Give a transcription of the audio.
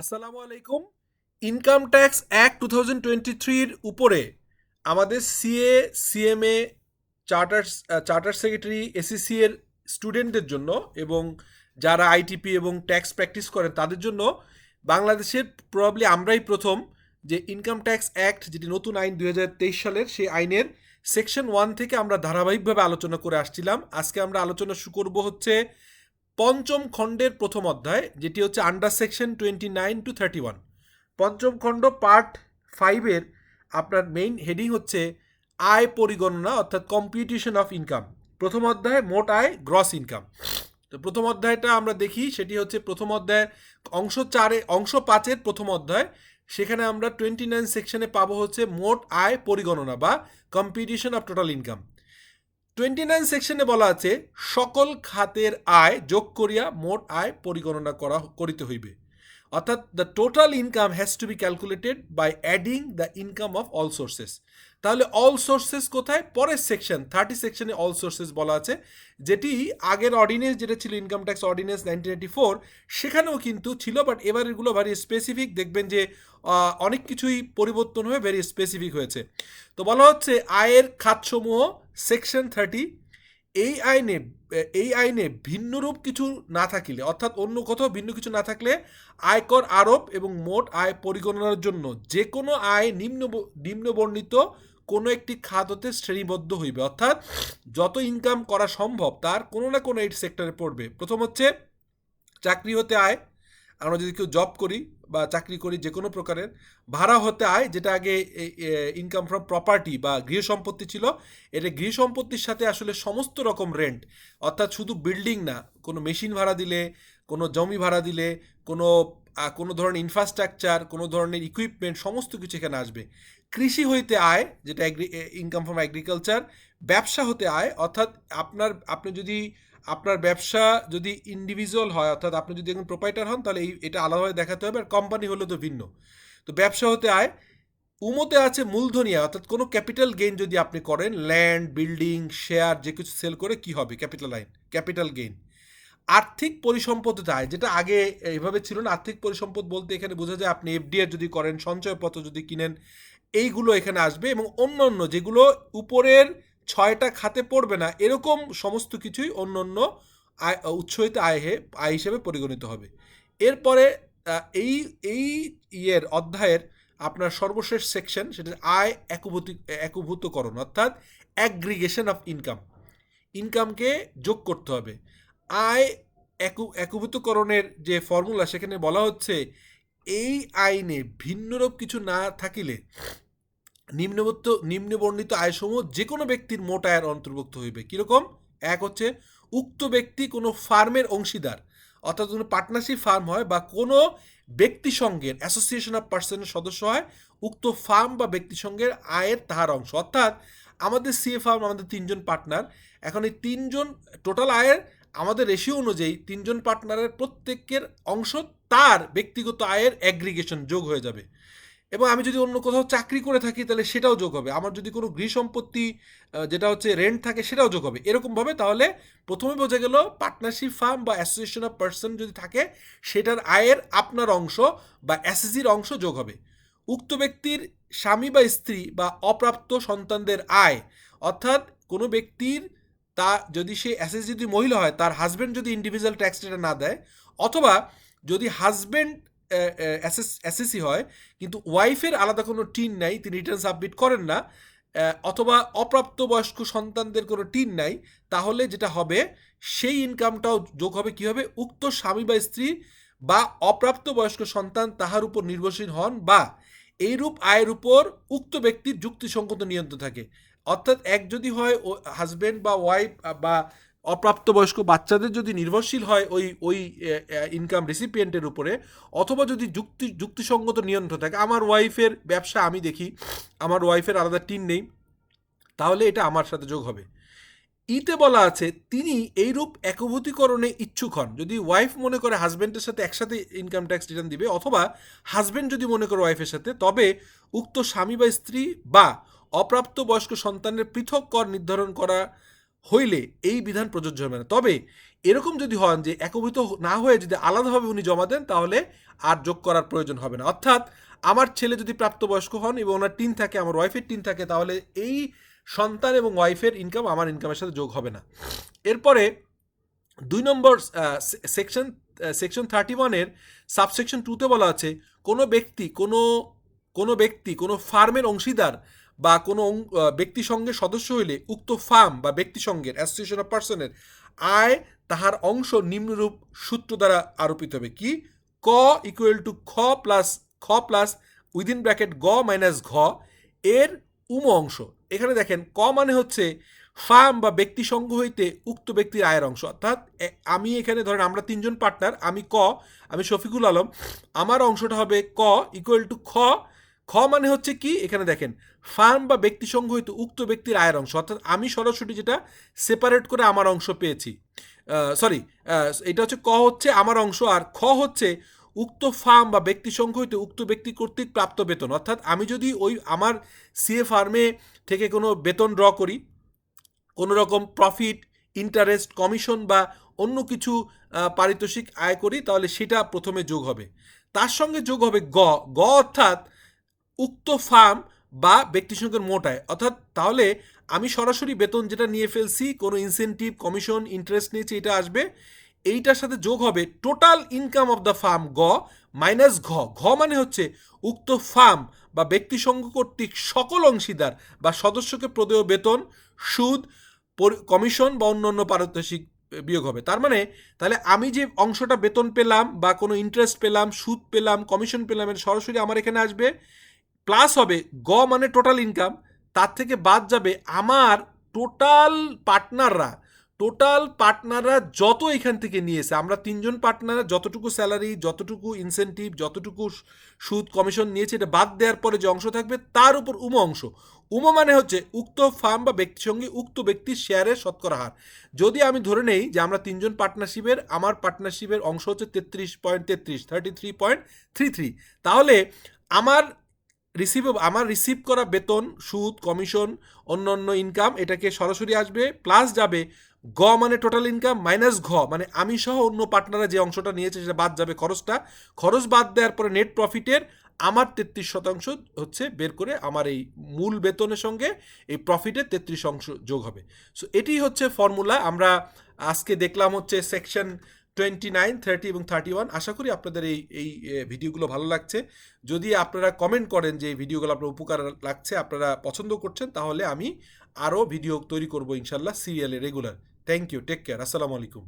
আসসালামু আলাইকুম। Income tax act two thousand twenty থ্রির উপরে আমাদের CA, CMA, charter charter secretary, ACC এর স্টুডেন্টদের জন্য এবং যারা আইটিপি এবং ট্যাক্স প্র্যাকটিস করেন তাদের জন্য বাংলাদেশের প্রবাবলি আমরাই প্রথম যে ইনকাম ট্যাক্স অ্যাক্ট, যেটি নতুন আইন দু হাজার তেইশ সালের, সেই আইনের সেকশন ওয়ান থেকে আমরা ধারাবাহিকভাবে আলোচনা করে আসছিলাম। আজকে আমরা আলোচনা শুরু করব হচ্ছে পঞ্চম খণ্ডের প্রথম অধ্যায়, যেটি হচ্ছে under section twenty nine two thirty one পঞ্চম খণ্ড পার্ট ফাইভের আপনার মেইন হেডিং হচ্ছে আয় পরিগণনা, অর্থাৎ কম্পিটিশন অফ ইনকাম প্রথম অধ্যায় মোট আয় গ্রস ইনকাম তো প্রথম অধ্যায়টা আমরা দেখি, সেটি হচ্ছে প্রথম অধ্যায় অংশ চারে, অংশ পাঁচের প্রথম অধ্যায়। সেখানে আমরা টোয়েন্টি নাইন সেকশনে পাবো হচ্ছে মোট আয় পরিগণনা বা competition of total income twenty nine সেকশনে বলা আছে, সকল খাতের আয় যোগ করিয়া মোট আয় পরিগণনা করা করিতে হইবে। অর্থাৎ the total income has to be calculated by adding the income of all sources তাহলে অল সোর্সেস কোথায়? পরের সেকশন থার্টি সেকশনে অল সোর্সেস বলা আছে, যেটি আগের অর্ডিনেন্স যেটা ছিল income tax ordinance nineteen eighty four সেখানেও কিন্তু ছিল বাট এবার এগুলো ভেরি স্পেসিফিক দেখবেন যে অনেক কিছুই পরিবর্তন হয়ে ভেরি স্পেসিফিক হয়েছে। তো বলা হচ্ছে, আয়ের খাতসমূহ সেকশন থার্টি এই আইনে এই আইনে ভিন্নরূপ কিছু না থাকিলে, অর্থাৎ অন্য কোথাও ভিন্ন কিছু না থাকলে, আয়কর আরোপ এবং মোট আয় পরিগণনার জন্য যে কোনো আয় নিম্ন নিম্নবর্ণিত কোনো একটি খাত হতে শ্রেণীবদ্ধ হইবে। অর্থাৎ যত ইনকাম করা সম্ভব, তার কোনো না কোনো এই সেক্টরে পড়বে। প্রথম হচ্ছে, চাকরি হতে আয়। আমরা যদি কেউ জব করি বা চাকরি করি যে কোনো প্রকারের, ভাড়া হতে আয়, যেটা আগে ইনকাম ফ্রম প্রপার্টি বা গৃহ সম্পত্তি ছিল, এটা গৃহ সম্পত্তির সাথে আসলে সমস্ত রকম রেন্ট অর্থাৎ শুধু বিল্ডিং না, কোনো মেশিন ভাড়া দিলে, কোনো জমি ভাড়া দিলে, কোনো কোনো ধরনের ইনফ্রাস্ট্রাকচার কোনো ধরনের ইকুইপমেন্ট সমস্ত কিছু এখানে আসবে। কৃষি হইতে আয়, যেটা ইনকাম ফ্রম অ্যাগ্রিকালচার ব্যবসা হতে আয়, অর্থাৎ আপনার, আপনি যদি আপনার ব্যবসা যদি ইন্ডিভিজুয়াল হয়, অর্থাৎ আপনি যদি একজন প্রোপাইটার হন, তাহলে এই, এটা আলাদাভাবে দেখাতে হবে। আর কোম্পানি হলে তো ভিন্ন। তো ব্যবসা হতে আয়। উমতে আছে মূলধনিয়া, অর্থাৎ কোনো ক্যাপিটাল গেইন যদি আপনি করেন ল্যান্ড বিল্ডিং শেয়ার যে কিছু সেল করে, কি হবে? ক্যাপিটাল আইন ক্যাপিটাল গেইন আর্থিক পরিসম্পদতে আয়, যেটা আগে এইভাবে ছিল না। আর্থিক পরিসম্পদ বলতে এখানে বোঝা যায়, আপনি এফডিআর যদি করেন, সঞ্চয়পত্র যদি কিনেন, এইগুলো এখানে আসবে এবং অন্য অন্য যেগুলো উপরের ছয়টা খাতে পড়বে না। এরকম সমস্ত কিছুই অন্য অন্য আয় উৎস আয় হে, আয় হিসেবে পরিগণিত হবে। এরপরে এই এই ইয়ের অধ্যায়ের আপনার সর্বশেষ সেকশন সেটা আয় একভূতি, একভূতকরণ অর্থাৎ অ্যাগ্রিগেশন অফ ইনকাম ইনকামকে যোগ করতে হবে। আয় একু, একভূতকরণের যে ফর্মুলা সেখানে বলা হচ্ছে, এই আইনে ভিন্নরূপ কিছু না থাকিলে নিম্নবর্ত, নিম্নবর্ণিত আয়সমূহ যে কোনো ব্যক্তির মোট আয়ের অন্তর্ভুক্ত হইবে। কীরকম? এক হচ্ছে, উক্ত ব্যক্তি কোনো ফার্মের অংশীদার, অর্থাৎ কোনো পার্টনারশিপ ফার্ম হয় বা কোনো ব্যক্তি সঙ্গের অ্যাসোসিয়েশন অফ পার্সনের সদস্য হয়, উক্ত ফার্ম বা ব্যক্তি সঙ্গের আয়ের তাহার অংশ। অর্থাৎ আমাদের সিএ ফার্ম আমাদের তিনজন পার্টনার এখন এই তিনজন টোটাল আয়ের আমাদের রেশিও অনুযায়ী তিনজন পার্টনারের প্রত্যেকের অংশ তার ব্যক্তিগত আয়ের অ্যাগ্রিগেশন যোগ হয়ে যাবে। এবং আমি যদি অন্য কোথাও চাকরি করে থাকি, তাহলে সেটাও যোগ হবে। আমার যদি কোনো গৃহ সম্পত্তি যেটা হচ্ছে রেন্ট থাকে, সেটাও যোগ হবে। এরকমভাবে তাহলে প্রথমে বোঝা গেল পার্টনারশিপ ফার্ম বা অ্যাসোসিয়েশন অফ পার্সন যদি থাকে, সেটার আয়ের আপনার অংশ বা এসএসির অংশ যোগ হবে। উক্ত ব্যক্তির স্বামী বা স্ত্রী বা অপ্রাপ্ত সন্তানদের আয়, অর্থাৎ কোনো ব্যক্তির তা যদি সে এসএস যদি মহিলা হয়, তার হাজব্যান্ড যদি ইন্ডিভিজুয়াল ট্যাক্স না দেয়, অথবা যদি হাজব্যান্ড এসএসসি হয়, কিন্তু ওয়াইফের আলাদা কোনো টিন নাই, তিনি রিটার্ন সাবমিট করেন না অথবা অপ্রাপ্ত বয়স্ক সন্তানদের কোনো টিন নাই, তাহলে যেটা হবে, সেই ইনকামটাও যোগ হবে কী হবে, উক্ত স্বামী বা স্ত্রী বা অপ্রাপ্ত বয়স্ক সন্তান তাহার উপর নির্ভরশীল হন বা এইরূপ আয়ের উপর উক্ত ব্যক্তির যুক্তিসঙ্গত নিয়ন্ত্রণ থাকে। অর্থাৎ এক যদি হয় হাজব্যান্ড বা ওয়াইফ বা অপ্রাপ্তবয়স্ক বাচ্চাদের যদি নির্ভরশীল হয় ওই ওই ইনকাম রেসিপিয়েন্টের উপরে, অথবা যদি যুক্তি, যুক্তিসঙ্গত নিয়ন্ত্রণ থাকে, আমার ওয়াইফের ব্যবসা আমি দেখি, আমার ওয়াইফের আলাদা টিন নেই, তাহলে এটা আমার সাথে যোগ হবে। ইতে বলা আছে, তিনি এইরূপ একভূতিকরণে ইচ্ছুক হন। যদি ওয়াইফ মনে করে হাজব্যান্ডের সাথে একসাথে ইনকাম ট্যাক্স রিটার্ন দিবে, অথবা হাজব্যান্ড যদি মনে করে ওয়াইফের সাথে, তবে উক্ত স্বামী বা স্ত্রী বা অপ্রাপ্ত বয়স্ক সন্তানের পৃথক কর নির্ধারণ করা হইলে এই বিধান প্রযোজ্য হবে না। তবে এরকম যদি হন যে একভূত না হয়ে যদি আলাদাভাবে উনি জমা দেন, তাহলে আর যোগ করার প্রয়োজন হবে না। অর্থাৎ আমার ছেলে যদি প্রাপ্তবয়স্ক হন এবং ওনার টিন থাকে, আমার ওয়াইফের টিন থাকে, তাহলে এই সন্তান এবং ওয়াইফের ইনকাম আমার ইনকামের সাথে যোগ হবে না। এরপরে দুই নম্বর সেকশন সেকশন থার্টি ওয়ানের সাবসেকশন টুতে বলা আছে, কোনো ব্যক্তি, কোনো কোনো ব্যক্তি, কোনো ফার্মের অংশীদার বা কোনো অং- আহ, ব্যক্তি সঙ্গে সদস্য হইলে উক্ত ফার্ম বা ব্যক্তি সঙ্গের অ্যাসোসিয়েশন অফ পার্সনের আয় তাহার অংশ নিম্নরূপ সূত্র দ্বারা আরোপিত হবে। কি? ক ইকুয়াল টু খ প্লাস খ প্লাস উইদিন ব্র্যাকেট গ মাইনাস ঘ এর উম অংশ। এখানে দেখেন ক মানে হচ্ছে ফার্ম বা ব্যক্তি সংঘ হইতে উক্ত ব্যক্তির আয়ের অংশ। অর্থাৎ আমি এখানে ধরেন আমরা তিনজন পার্টনার আমি ক আমি শফিকুল আলম আমার অংশটা হবে ক ইকুয়াল টু খ খ মানে হচ্ছে কি? এখানে দেখেন ফার্ম বা ব্যক্তি সংঘ হইতে উক্ত ব্যক্তির আয়ের অংশ, অর্থাৎ আমি সরাসরি যেটা সেপারেট করে আমার অংশ পেয়েছি। সরি এটা হচ্ছে ক হচ্ছে আমার অংশ, আর খ হচ্ছে উক্ত ফার্ম বা ব্যক্তি সংঘ হইতে উক্ত ব্যক্তি কর্তৃক প্রাপ্ত বেতন। অর্থাৎ আমি যদি ওই আমার সিএ ফার্মে থেকে কোনো বেতন ড্র করি, কোনো রকম প্রফিট ইন্টারেস্ট কমিশন বা অন্য কিছু পারিতোষিক আয় করি, তাহলে সেটা প্রথমে যোগ হবে। তার সঙ্গে যোগ হবে গ। গ অর্থাৎ উক্ত ফার্ম বা ব্যক্তি সংখ্যার মোট আয় অর্থাৎ তাহলে আমি সরাসরি বেতন যেটা নিয়ে ফেলছি, কোনো ইনসেনটিভ কমিশন ইন্টারেস্ট নিয়েছি এটা আসবে, এইটার সাথে যোগ হবে total income of the firm গ মাইনাস ঘ। ঘ মানে হচ্ছে উক্ত ফার্ম বা ব্যক্তি সংঘ কর্তৃক সকল অংশীদার বা সদস্যকে প্রদেয় বেতন, সুদ কমিশন বা অন্যান্য পারিতোষিক বিয়োগ হবে। তার মানে তাহলে আমি যে অংশটা বেতন পেলাম বা কোনো ইন্টারেস্ট পেলাম, সুদ পেলাম কমিশন পেলাম সরাসরি আমার এখানে আসবে। প্লাস হবে গ মানে টোটাল ইনকাম তার থেকে বাদ যাবে আমার টোটাল পার্টনাররা টোটাল পার্টনাররা যত এখান থেকে নিয়েছে, আমরা তিনজন পার্টনাররা যতটুকু স্যালারি যতটুকু ইনসেনটিভ যতটুকু সুদ কমিশন নিয়েছে, এটা বাদ দেওয়ার পরে যে অংশ থাকবে, তার উপর উম অংশ। উম মানে হচ্ছে উক্ত ফার্ম বা ব্যক্তির সঙ্গে উক্ত ব্যক্তির শেয়ারের শতকরা হার। যদি আমি ধরে নেই যে আমরা তিনজন পার্টনারশিপের আমার পার্টনারশিপের অংশ হচ্ছে তেত্রিশ পয়েন্ট তেত্রিশ thirty three point three three তাহলে আমার রিসিভ আমার রিসিভ করা বেতন, সুদ কমিশন অন্য অন্য ইনকাম এটাকে সরাসরি আসবে প্লাস যাবে গ মানে টোটাল ইনকাম মাইনাস ঘ মানে আমি সহ অন্য পার্টনাররা যে অংশটা নিয়েছে সেটা বাদ যাবে খরচটা। খরচ বাদ দেওয়ার পরে নেট প্রফিটের আমার তেত্রিশ শতাংশ হচ্ছে বের করে আমার এই মূল বেতনের সঙ্গে এই প্রফিটের তেত্রিশ অংশ যোগ হবে। সো এটি হচ্ছে ফর্মুলা আমরা আজকে দেখলাম হচ্ছে সেকশন টোয়েন্টি নাইন থার্টি এবং থার্টি ওয়ান আশা করি আপনাদের এই এই ভিডিওগুলো ভালো লাগছে। যদি আপনারা কমেন্ট করেন যে এই ভিডিওগুলো আপনার উপকার লাগছে, আপনারা পছন্দ করছেন, তাহলে আমি আরও ভিডিও তৈরি করব ইনশাল্লাহ সিরিয়ালে regular. Thank you take care আসসালামু আলাইকুম।